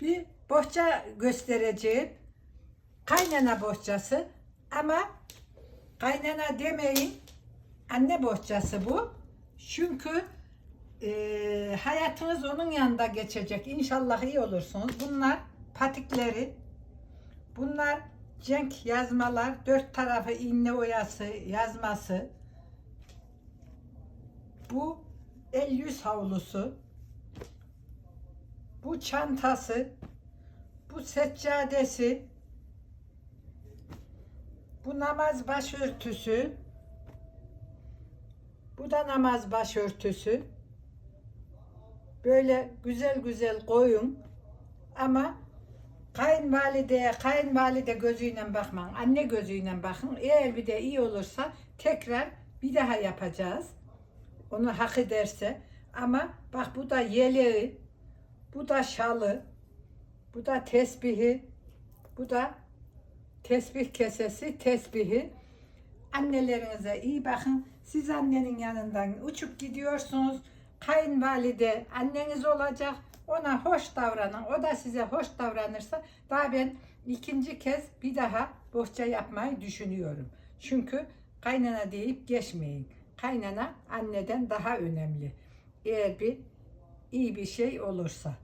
bir bohça göstereceğim. Kaynana bohçası ama kaynana demeyin. Anne bohçası bu. Çünkü e, hayatınız onun yanında geçecek. İnşallah iyi olursunuz. Bunlar patikleri. Bunlar cenk yazmalar. Dört tarafı iğne oyası yazması. Bu el yüz havlusu. Çantası. Bu seccadesi. Bu namaz başörtüsü. Bu da namaz başörtüsü. Böyle güzel güzel koyun. Ama kayınvalideye kayınvalide gözüyle bakmayın. Anne gözüyle bakın. Eğer bir de iyi olursa tekrar bir daha yapacağız. Onu hak ederse. Ama bak bu da yeleği. Bu da şalı. Bu da tesbihi. Bu da tesbih kesesi, tesbihi. Annelerinize iyi bakın. Siz annenin yanından uçup gidiyorsunuz. Kayınvalide anneniz olacak. Ona hoş davranın. O da size hoş davranırsa daha ben ikinci kez bir daha bohça yapmayı düşünüyorum. Çünkü kaynana deyip geçmeyin. Kaynana anneden daha önemli. Eğer bir iyi bir şey olursa.